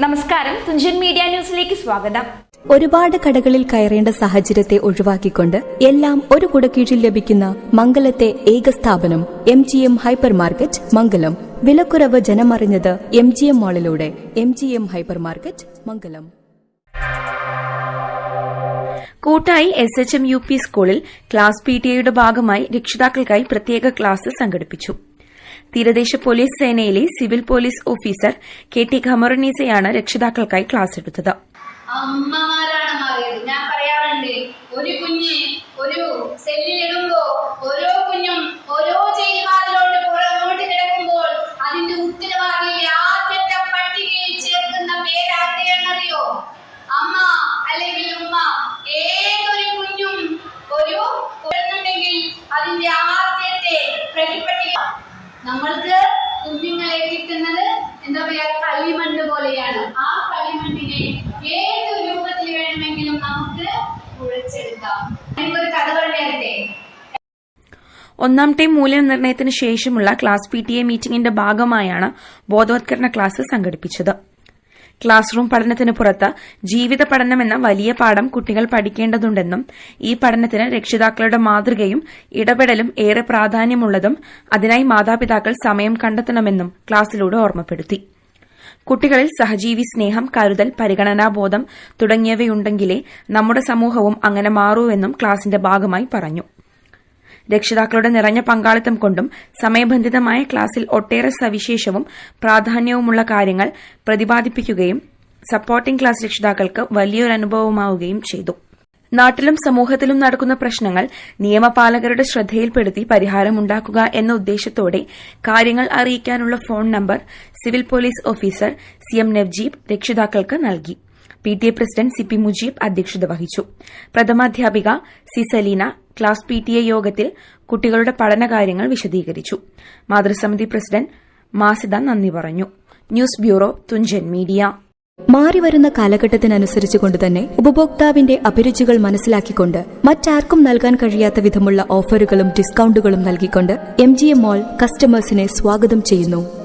നമസ്കാരം. തുഞ്ചൻ മീഡിയ ന്യൂസിലേക്ക് സ്വാഗതം. ഒരുപാട് കടകളിൽ കയറേണ്ട സാഹചര്യത്തെ ഒഴിവാക്കിക്കൊണ്ട് എല്ലാം ഒരു കുടക്കീഴിൽ ലഭിക്കുന്ന മംഗലത്തെ ഏക സ്ഥാപനം M G M hyper market Mangalam. വിലക്കുറവ് ജനമറിഞ്ഞത് M G M മാളിലൂടെ M G M hyper market Mangalam. കൂട്ടായി S H M U P സ്കൂളിൽ ക്ലാസ് പി ടി എയുടെ ഭാഗമായി രക്ഷിതാക്കൾക്കായി പ്രത്യേക ക്ലാസ് സംഘടിപ്പിച്ചു. തീരദേശ പോലീസ് സേനയിലെ civil police officer K T ഖമറുനീസയാണ് രക്ഷിതാക്കൾക്കായി ക്ലാസ് എടുത്തത്. അമ്മമാരാണ് ഞാൻ പറയാറുണ്ട് ഒരു കുഞ്ഞ് ഒരു സെല്ലിലിടുമ്പോ നമ്മൾക്ക് കുഞ്ഞുങ്ങളെ കിട്ടുന്നത് എന്താ പറയാ കളിമണ്ണ് പോലെയാണ്. ആ കളിമണ്ണിനെ ഏത് രൂപത്തിൽ വേണമെങ്കിലും നമുക്ക് കുഴച്ചെടുക്കാം. എനിക്കൊരു കഥ പറഞ്ഞു ഒന്നാം ടൈം മൂല്യനിർണയത്തിന് ശേഷമുള്ള ക്ലാസ് പി ടി എ മീറ്റിംഗിന്റെ ഭാഗമായാണ് ബോധവത്കരണ ക്ലാസ് സംഘടിപ്പിച്ചത്. ക്ലാസ് റൂം പഠനത്തിന് പുറത്ത് ജീവിത പഠനം എന്ന വലിയ പാഠം കുട്ടികൾ പഠിക്കേണ്ടതുണ്ടെന്നും ഈ പഠനത്തിന് രക്ഷിതാക്കളുടെ മാതൃകയും ഇടപെടലും ഏറെ പ്രാധാന്യമുള്ളതും അതിനായി മാതാപിതാക്കൾ സമയം കണ്ടെത്തണമെന്നും ക്ലാസ്സിലൂടെ ഓർമ്മപ്പെടുത്തി. കുട്ടികളിൽ സഹജീവി സ്നേഹം കരുതൽ പരിഗണനാബോധം തുടങ്ങിയവയുണ്ടെങ്കിലേ നമ്മുടെ സമൂഹവും അങ്ങനെ മാറൂവെന്നും ക്ലാസിന്റെ ഭാഗമായി പറഞ്ഞു. രക്ഷിതാക്കളുടെ നിറഞ്ഞ പങ്കാളിത്തം കൊണ്ടും സമയബന്ധിതമായ ക്ലാസ്സിൽ ഒട്ടേറെ സവിശേഷവും പ്രാധാന്യവുമുള്ള കാര്യങ്ങൾ പ്രതിപാദിപ്പിക്കുകയും സപ്പോർട്ടിംഗ് ക്ലാസ് രക്ഷിതാക്കൾക്ക് വലിയൊരു അനുഭവമാവുകയും ചെയ്തു. നാട്ടിലും സമൂഹത്തിലും നടക്കുന്ന പ്രശ്നങ്ങൾ നിയമപാലകരുടെ ശ്രദ്ധയിൽപ്പെടുത്തി പരിഹാരമുണ്ടാക്കുക എന്ന ഉദ്ദേശത്തോടെ കാര്യങ്ങൾ അറിയിക്കാനുള്ള phone number civil police officer C M Navjeeb രക്ഷിതാക്കൾക്ക് നൽകി. P T A president C P Mujeeb അധ്യക്ഷത വഹിച്ചു. പ്രഥമാധ്യാപിക C Saleena class P T A യോഗത്തിൽ കുട്ടികളുടെ പഠനകാര്യങ്ങൾ വിശദീകരിച്ചു. മാതൃസമിതി പ്രസിഡന്റ് മാസിദ നന്ദി പറഞ്ഞു. News bureau Thunchan media. മാറിവരുന്ന കാലഘട്ടത്തിനനുസരിച്ചുകൊണ്ട് തന്നെ ഉപഭോക്താവിന്റെ അഭിരുചികൾ മനസ്സിലാക്കിക്കൊണ്ട് മറ്റാർക്കും നൽകാൻ കഴിയാത്ത വിധമുള്ള ഓഫറുകളും ഡിസ്കൌണ്ടുകളും നൽകിക്കൊണ്ട് എം ജി എം മോൾ കസ്റ്റമേഴ്സിനെ സ്വാഗതം ചെയ്യുന്നു.